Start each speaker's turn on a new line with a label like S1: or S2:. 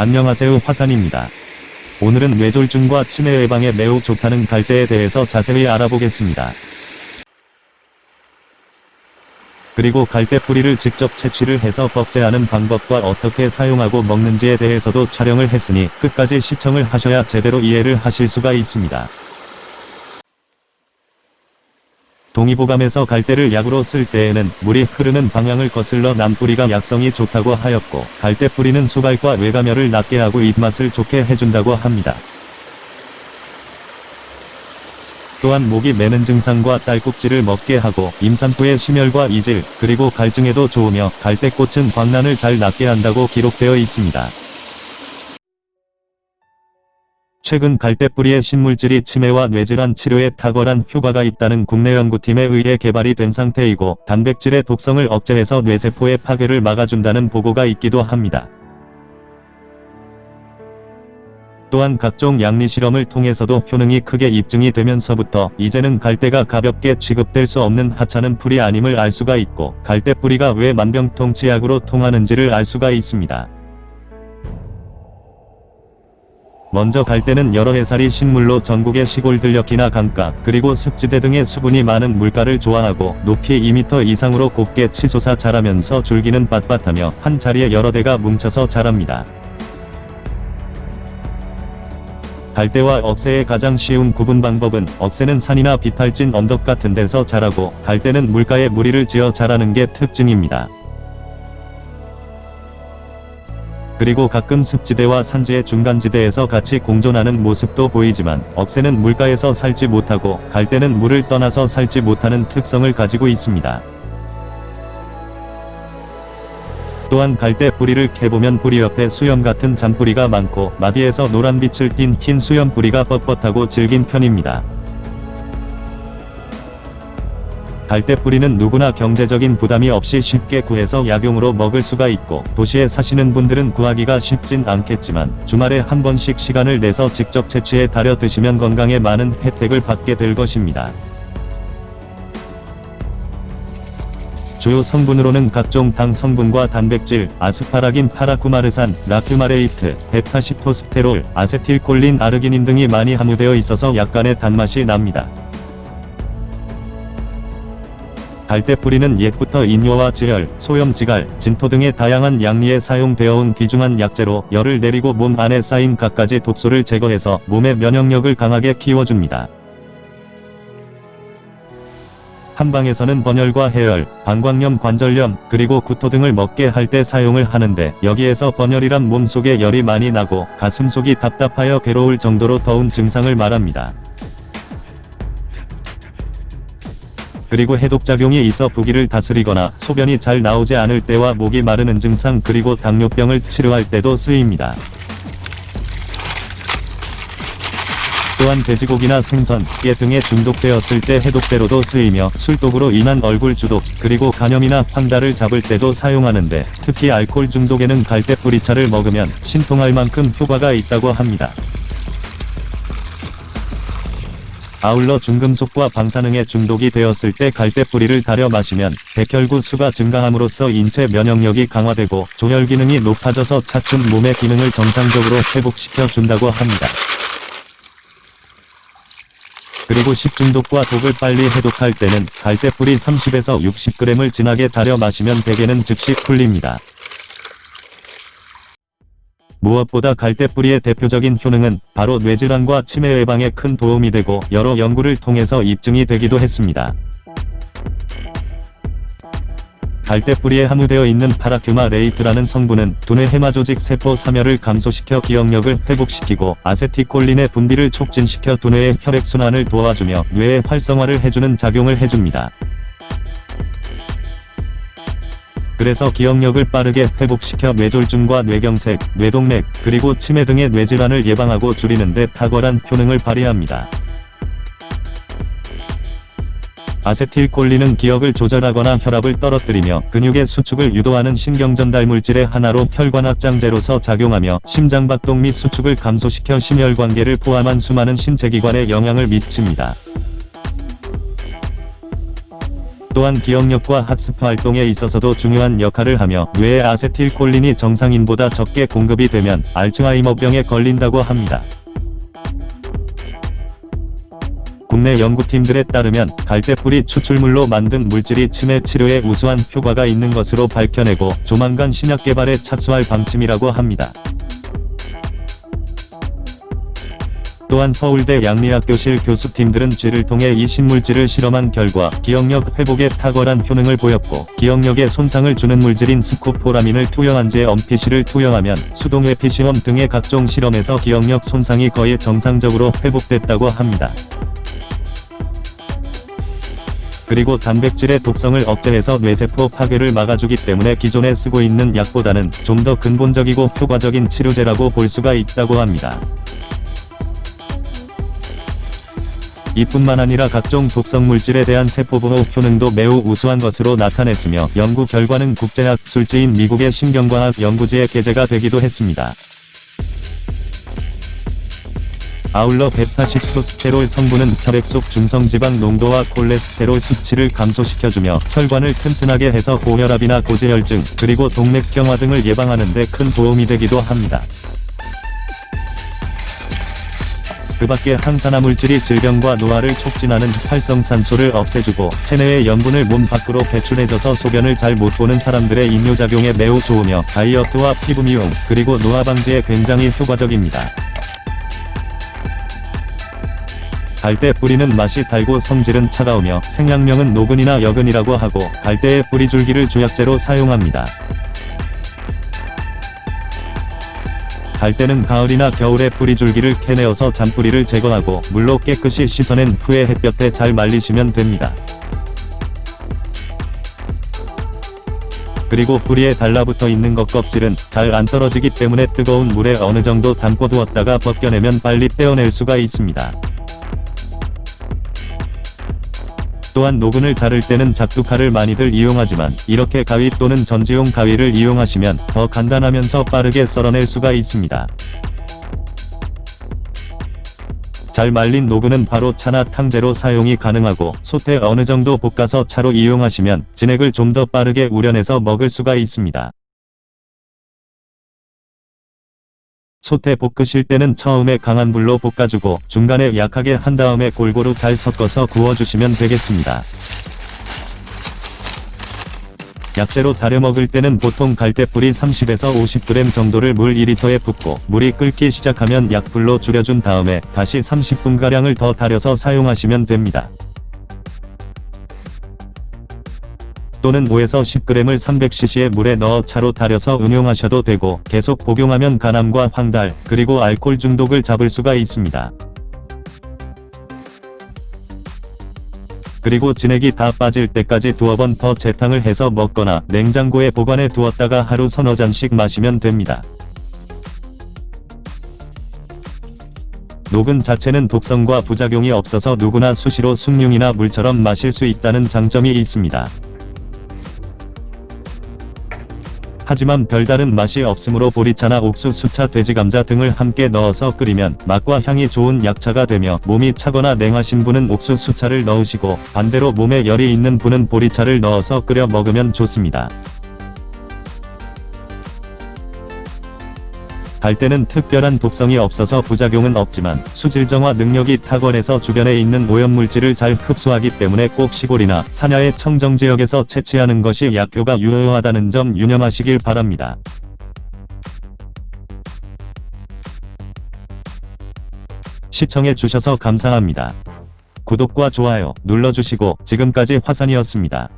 S1: 안녕하세요 화산입니다. 오늘은 뇌졸중과 치매 예방에 매우 좋다는 갈대에 대해서 자세히 알아보겠습니다. 그리고 갈대 뿌리를 직접 채취를 해서 법제하는 방법과 어떻게 사용하고 먹는지에 대해서도 촬영을 했으니 끝까지 시청을 하셔야 제대로 이해를 하실 수가 있습니다. 동의보감에서 갈대를 약으로 쓸 때에는 물이 흐르는 방향을 거슬러 남뿌리가 약성이 좋다고 하였고 갈대 뿌리는 수갈과 뇌감열을 낫게 하고 입맛을 좋게 해준다고 합니다. 또한 목이 메는 증상과 딸꾹질을 먹게 하고 임산부의 심혈과 이질 그리고 갈증에도 좋으며 갈대꽃은 광란을 잘 낫게 한다고 기록되어 있습니다. 최근 갈대뿌리의 신물질이 치매와 뇌질환 치료에 탁월한 효과가 있다는 국내 연구팀에 의해 개발이 된 상태이고 단백질의 독성을 억제해서 뇌세포의 파괴를 막아준다는 보고가 있기도 합니다. 또한 각종 양리 실험을 통해서도 효능이 크게 입증이 되면서부터 이제는 갈대가 가볍게 취급될 수 없는 하찮은 풀이 아님을 알 수가 있고 갈대 뿌리가 왜 만병통치약으로 통하는지를 알 수가 있습니다. 먼저 갈대는 여러 해살이 식물로 전국의 시골 들녘이나 강가 그리고 습지대 등의 수분이 많은 물가를 좋아하고 높이 2m 이상으로 곱게 치솟아 자라면서 줄기는 빳빳하며 한 자리에 여러 대가 뭉쳐서 자랍니다. 갈대와 억새의 가장 쉬운 구분 방법은 억새는 산이나 비탈진 언덕 같은 데서 자라고 갈대는 물가에 무리를 지어 자라는 게 특징입니다. 그리고 가끔 습지대와 산지의 중간지대에서 같이 공존하는 모습도 보이지만 억새는 물가에서 살지 못하고 갈대는 물을 떠나서 살지 못하는 특성을 가지고 있습니다. 또한 갈대 뿌리를 캐보면 뿌리 옆에 수염 같은 잔뿌리가 많고 마디에서 노란빛을 띤 흰 수염 뿌리가 뻣뻣하고 질긴 편입니다. 갈대 뿌리는 누구나 경제적인 부담이 없이 쉽게 구해서 약용으로 먹을 수가 있고 도시에 사시는 분들은 구하기가 쉽진 않겠지만 주말에 한 번씩 시간을 내서 직접 채취해 달여 드시면 건강에 많은 혜택을 받게 될 것입니다. 주요 성분으로는 각종 당 성분과 단백질, 아스파라긴, 파라쿠마르산, 라큐마레이트, 베타시토스테롤, 아세틸콜린, 아르기닌 등이 많이 함유되어 있어서 약간의 단맛이 납니다. 갈대 뿌리는 옛부터 인뇨와 지혈, 소염 지갈, 진토 등의 다양한 양리에 사용되어 온 귀중한 약재로 열을 내리고 몸 안에 쌓인 갖가지 독소를 제거해서 몸의 면역력을 강하게 키워줍니다. 한방에서는 번열과 해열, 방광염, 관절염, 그리고 구토 등을 먹게 할 때 사용을 하는데 여기에서 번열이란 몸속에 열이 많이 나고 가슴 속이 답답하여 괴로울 정도로 더운 증상을 말합니다. 그리고 해독작용이 있어 부기를 다스리거나 소변이 잘 나오지 않을 때와 목이 마르는 증상 그리고 당뇨병을 치료할 때도 쓰입니다. 또한 돼지고기나 생선, 깨 등에 중독되었을 때 해독제로도 쓰이며 술독으로 인한 얼굴 주독, 그리고 간염이나 황달을 잡을 때도 사용하는데 특히 알코올 중독에는 갈대 뿌리차를 먹으면 신통할 만큼 효과가 있다고 합니다. 아울러 중금속과 방사능에 중독이 되었을 때 갈대 뿌리를 달여 마시면 백혈구 수가 증가함으로써 인체 면역력이 강화되고 조혈 기능이 높아져서 차츰 몸의 기능을 정상적으로 회복시켜 준다고 합니다. 그리고 식중독과 독을 빨리 해독할 때는 갈대뿌리 30에서 60g을 진하게 달여 마시면 대개는 즉시 풀립니다. 무엇보다 갈대뿌리의 대표적인 효능은 바로 뇌질환과 치매 예방에 큰 도움이 되고 여러 연구를 통해서 입증이 되기도 했습니다. 갈대뿌리에 함유되어 있는 파라큐마 레이트라는 성분은 두뇌 해마 조직 세포 사멸을 감소시켜 기억력을 회복시키고 아세티콜린의 분비를 촉진시켜 두뇌의 혈액순환을 도와주며 뇌의 활성화를 해주는 작용을 해줍니다. 그래서 기억력을 빠르게 회복시켜 뇌졸중과 뇌경색, 뇌동맥, 그리고 치매 등의 뇌질환을 예방하고 줄이는 데 탁월한 효능을 발휘합니다. 아세틸콜린은 기억을 조절하거나 혈압을 떨어뜨리며 근육의 수축을 유도하는 신경전달 물질의 하나로 혈관 확장제로서 작용하며 심장박동 및 수축을 감소시켜 심혈관계를 포함한 수많은 신체기관에 영향을 미칩니다. 또한 기억력과 학습 활동에 있어서도 중요한 역할을 하며 뇌의 아세틸콜린이 정상인보다 적게 공급이 되면 알츠하이머병에 걸린다고 합니다. 국내 연구팀들에 따르면 갈대뿌리 추출물로 만든 물질이 치매 치료에 우수한 효과가 있는 것으로 밝혀내고 조만간 신약 개발에 착수할 방침이라고 합니다. 또한 서울대 양리학교실 교수팀들은 쥐를 통해 이 신물질을 실험한 결과 기억력 회복에 탁월한 효능을 보였고 기억력에 손상을 주는 물질인 스코포라민을 투여한 제 엄피시를 투여하면 수동회피 시험 등의 각종 실험에서 기억력 손상이 거의 정상적으로 회복됐다고 합니다. 그리고 단백질의 독성을 억제해서 뇌세포 파괴를 막아주기 때문에 기존에 쓰고 있는 약보다는 좀 더 근본적이고 효과적인 치료제라고 볼 수가 있다고 합니다. 이뿐만 아니라 각종 독성 물질에 대한 세포보호 효능도 매우 우수한 것으로 나타냈으며 연구 결과는 국제학 술지인 미국의 신경과학 연구지에 게재가 되기도 했습니다. 아울러 베타시스토스테롤 성분은 혈액 속 중성지방 농도와 콜레스테롤 수치를 감소시켜주며 혈관을 튼튼하게 해서 고혈압이나 고지혈증, 그리고 동맥경화 등을 예방하는 데 큰 도움이 되기도 합니다. 그 밖에 항산화 물질이 질병과 노화를 촉진하는 활성산소를 없애주고 체내의 염분을 몸 밖으로 배출해줘서 소변을 잘 못 보는 사람들의 이뇨작용에 매우 좋으며 다이어트와 피부 미용, 그리고 노화 방지에 굉장히 효과적입니다. 갈대 뿌리는 맛이 달고 성질은 차가우며 생양명은 노근이나 여근이라고 하고 갈대의 뿌리 줄기를 주약재로 사용합니다. 갈대는 가을이나 겨울에 뿌리줄기를 캐내어서 잔뿌리를 제거하고 물로 깨끗이 씻어낸 후에 햇볕에 잘 말리시면 됩니다. 그리고 뿌리에 달라붙어 있는 것 껍질은 잘 안 떨어지기 때문에 뜨거운 물에 어느 정도 담궈 두었다가 벗겨내면 빨리 떼어낼 수가 있습니다. 또한 노근을 자를 때는 작두칼을 많이들 이용하지만 이렇게 가위 또는 전지용 가위를 이용하시면 더 간단하면서 빠르게 썰어낼 수가 있습니다. 잘 말린 노근은 바로 차나 탕제로 사용이 가능하고 솥에 어느 정도 볶아서 차로 이용하시면 진액을 좀 더 빠르게 우려내서 먹을 수가 있습니다. 솥에 볶으실 때는 처음에 강한 불로 볶아주고 중간에 약하게 한 다음에 골고루 잘 섞어서 구워주시면 되겠습니다. 약재로 달여 먹을 때는 보통 갈대뿌리 30에서 50g 정도를 물 2리터에 붓고 물이 끓기 시작하면 약불로 줄여준 다음에 다시 30분가량을 더 달여서 사용하시면 됩니다. 또는 5에서 10g을 300cc의 물에 넣어 차로 달여서 응용하셔도 되고 계속 복용하면 간암과 황달, 그리고 알코올 중독을 잡을 수가 있습니다. 그리고 진액이 다 빠질 때까지 두어 번 더 재탕을 해서 먹거나 냉장고에 보관해 두었다가 하루 서너 잔씩 마시면 됩니다. 녹은 자체는 독성과 부작용이 없어서 누구나 수시로 숭늉이나 물처럼 마실 수 있다는 장점이 있습니다. 하지만 별다른 맛이 없으므로 보리차나 옥수 수차 돼지감자 등을 함께 넣어서 끓이면 맛과 향이 좋은 약차가 되며 몸이 차거나 냉하신 분은 옥수 수차를 넣으시고 반대로 몸에 열이 있는 분은 보리차를 넣어서 끓여 먹으면 좋습니다. 갈대는 특별한 독성이 없어서 부작용은 없지만 수질 정화 능력이 탁월해서 주변에 있는 오염물질을 잘 흡수하기 때문에 꼭 시골이나 산야의 청정 지역에서 채취하는 것이 약효가 유효하다는 점 유념하시길 바랍니다. 시청해 주셔서 감사합니다. 구독과 좋아요 눌러주시고 지금까지 화산이었습니다.